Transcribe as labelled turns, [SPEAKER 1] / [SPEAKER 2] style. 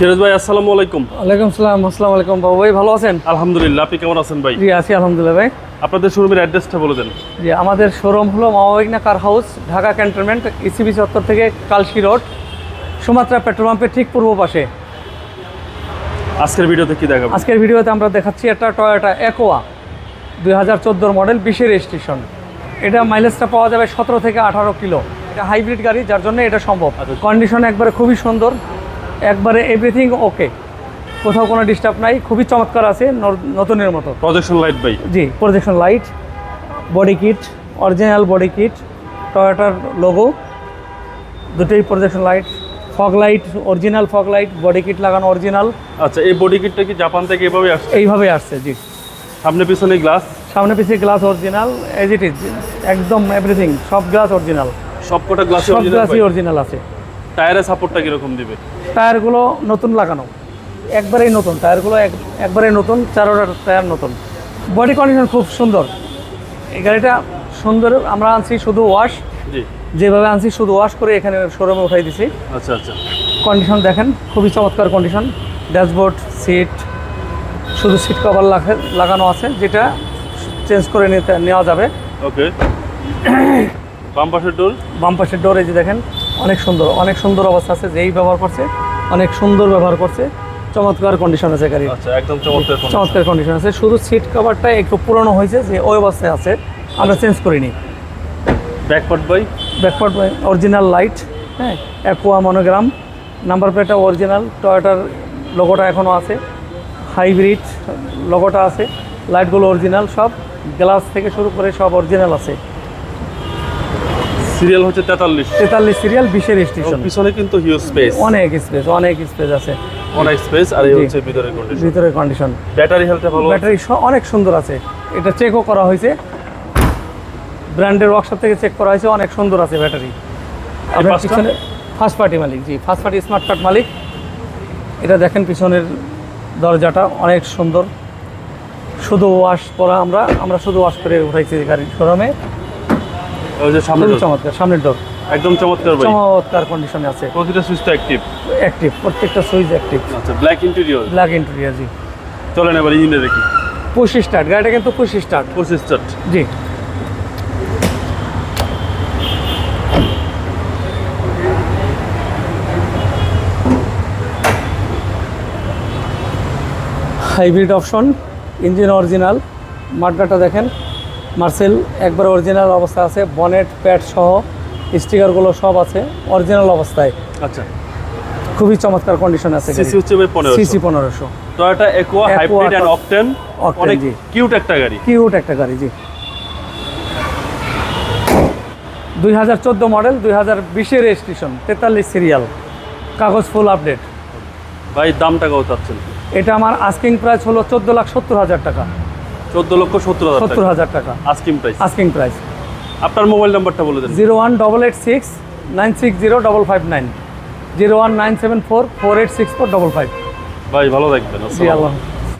[SPEAKER 1] ফিরোজ ভাই আসসালামু আলাইকুম।
[SPEAKER 2] ওয়ালাইকুম সালাম আসসালামু আলাইকুম বাবু ভাই ভালো আছেন?
[SPEAKER 1] আলহামদুলিল্লাহ আপনি কেমন আছেন ভাই?
[SPEAKER 2] জি আছি আলহামদুলিল্লাহ ভাই।
[SPEAKER 1] আপনাদের শোরুমের অ্যাড্রেসটা বলে দেন।
[SPEAKER 2] জি আমাদের শোরুম হলো মামাবিঘ্না car house Dhaka cantonment ECB চত্বর থেকে কালশি রোড সুমাত্রা পেট্রোল পাম্পের ঠিক পূর্ব পাশে।
[SPEAKER 1] আজকের ভিডিওতে কি দেখাবো?
[SPEAKER 2] আজকের ভিডিওতে আমরা দেখাচ্ছি একটা টয়োটা একোয়া দুই হাজার চোদ্দোর মডেল বিশের রেজিস্ট্রেশন এটা মাইলেজটা পাওয়া যাবে সতেরো থেকে আঠারো কিলো। এটা হাইব্রিড গাড়ি যার জন্য এটা সম্ভব। কন্ডিশন একবারে খুবই সুন্দর। একবারে এভরিথিং ওকে কোথাও কোনো ডিস্টার্ব নাই খুবই চমৎকার আছে নতুনের মতো।
[SPEAKER 1] প্রজেকশন লাইট ভাই।
[SPEAKER 2] জি projection light body kit original body kit টয়োটার logo দুটোই projection light fog light original fog light body kit লাগানো অরিজিনাল
[SPEAKER 1] আচ্ছা এই বডি কিটটা কি জাপান থেকে এভাবে আসছে?
[SPEAKER 2] এইভাবে আসছে জি।
[SPEAKER 1] সামনে পিছনে গ্লাস
[SPEAKER 2] সামনে পিছিয়ে glass original as it is একদম এভরিথিং সব গ্লাস অরিজিনাল
[SPEAKER 1] সবকটা গ্লাস
[SPEAKER 2] সব গ্লাসই অরিজিনাল আছে।
[SPEAKER 1] টায়ারের সাপোর্টটা কীরকম দিবে?
[SPEAKER 2] টায়ারগুলো নতুন লাগানো। একবারেই নতুন টায়ারগুলো এক একবারেই নতুন চারোটা টায়ার নতুন। বডি কন্ডিশন খুব সুন্দর। এই গাড়িটা সুন্দর আমরা আনছি শুধু ওয়াশ যেভাবে আনছি শুধু ওয়াশ করে এখানে শোরুমে উঠাই দিছি।
[SPEAKER 1] আচ্ছা আচ্ছা।
[SPEAKER 2] কন্ডিশন দেখেন খুবই চমৎকার কন্ডিশন ড্যাশবোর্ড সিট শুধু সিট কভার লাগানো আছে যেটা চেঞ্জ করে নিতে নেওয়া যাবে।
[SPEAKER 1] ওকে বাম পাশের ডোর
[SPEAKER 2] বাম পাশের ডোরে যে দেখেন। অনেক সুন্দর অনেক সুন্দর অবস্থা আছে যেই ব্যবহার করছে অনেক সুন্দর ব্যবহার করছে। চমৎকার কন্ডিশন আছে গাড়ি
[SPEAKER 1] আচ্ছা একদম চমৎকার
[SPEAKER 2] কন্ডিশন আছে। শুধু সিট কভারটা একটু পুরনো হয়েছে যে ওই অবস্থায় আছে। আমরা চেঞ্জ করিনি।
[SPEAKER 1] ব্যাকপার্ট ভাই
[SPEAKER 2] ব্যাকপার্ট অরিজিনাল লাইট হ্যাঁ অ্যাকোয়া মনোগ্রাম নাম্বার প্লেটটা অরিজিনাল টয়োটার লোগোটা এখনও আছে। হাইব্রিড লোগোটা আছে। লাইটগুলো অরিজিনাল সব গ্লাস থেকে শুরু করে সব অরিজিনাল আছে।
[SPEAKER 1] সিরিয়াল হচ্ছে তেতাল্লিশ।
[SPEAKER 2] তেতাল্লিশ সিরিয়াল বিশের স্টেশন
[SPEAKER 1] পিছনে কিন্তু হিউজ স্পেস
[SPEAKER 2] অনেক স্পেস অনেক স্পেস আছে।
[SPEAKER 1] অনেক স্পেস আর এই হচ্ছে ভিতরের কন্ডিশন
[SPEAKER 2] ভিতরের কন্ডিশন
[SPEAKER 1] ব্যাটারি হেলথটা ভালো
[SPEAKER 2] ব্যাটারি অনেক সুন্দর আছে। এটা চেকও করা হয়েছে। ব্র্যান্ডের ওয়ার্কশপ থেকে চেক করা হয়েছে অনেক সুন্দর আছে ব্যাটারি আপনার পিছনে ফার্স্ট পার্টি মালিক জি ফার্স্ট পার্টি স্মার্ট কার্ড মালিক। এটা দেখেন পিছনের দরজাটা অনেক সুন্দর। শুধু ওয়াশ করা আমরা আমরা শুধু ওয়াশ করে উঠাইছি গাড়ির শোরুমে
[SPEAKER 1] ওই যে সামনে
[SPEAKER 2] চমৎকার সামনের ডোর
[SPEAKER 1] একদম চমৎকার ভাই
[SPEAKER 2] চমৎকার কন্ডিশনে আছে।
[SPEAKER 1] প্রতিটা সুইচ তো অ্যাক্টিভ
[SPEAKER 2] অ্যাক্টিভ প্রত্যেকটা সুইচ অ্যাক্টিভ
[SPEAKER 1] আচ্ছা ব্ল্যাক ইন্টেরিয়র
[SPEAKER 2] ব্ল্যাক ইন্টেরিয়ার জি।
[SPEAKER 1] চলেন এবার ইঞ্জিনে দেখি।
[SPEAKER 2] পুশি স্টার্ট গাড়িটা কিন্তু পুশি স্টার্ট
[SPEAKER 1] পঁচিশ স্টার্ট
[SPEAKER 2] জি। হাইব্রিড অপশন ইঞ্জিন অরিজিনাল মার্কাটা দেখেন। মার্সেল একবার অরিজিনাল অবস্থা আছে বনেট প্যাড সহ স্টিকারগুলো সব আছে অরিজিনাল অবস্থায়।
[SPEAKER 1] আচ্ছা।
[SPEAKER 2] খুবই চমৎকার কন্ডিশন আছে
[SPEAKER 1] সিসি হচ্ছে ভাই পনেরো
[SPEAKER 2] সিসি পনেরোশো।
[SPEAKER 1] Toyota Aqua hybrid
[SPEAKER 2] Top-
[SPEAKER 1] octane অনেক
[SPEAKER 2] জি।
[SPEAKER 1] কিউট একটা গাড়ি।
[SPEAKER 2] কিউট একটা গাড়ি জি। দুই হাজার চোদ্দ মডেল দুই হাজার বিশের রেজিস্ট্রেশন তেতাল্লিশ সিরিয়াল কাগজ ফুল আপডেট
[SPEAKER 1] ভাই দামটা কত চাচ্ছেন?
[SPEAKER 2] এটা আমার আস্কিং প্রাইস হলো চোদ্দ লাখ সত্তর হাজার টাকা।
[SPEAKER 1] চোদ্দ লক্ষ সত্তর হাজার
[SPEAKER 2] সত্তর হাজার টাকা।
[SPEAKER 1] আস্কিং প্রাইস
[SPEAKER 2] আস্কিং প্রাইস
[SPEAKER 1] আপনার মোবাইল নাম্বারটা বলে দেন।
[SPEAKER 2] Zero one double eight six nine six zero double five nine. Zero one nine seven four four eight six four double five.
[SPEAKER 1] ভাই ভালো থাকবেন।
[SPEAKER 2] আল্লাহ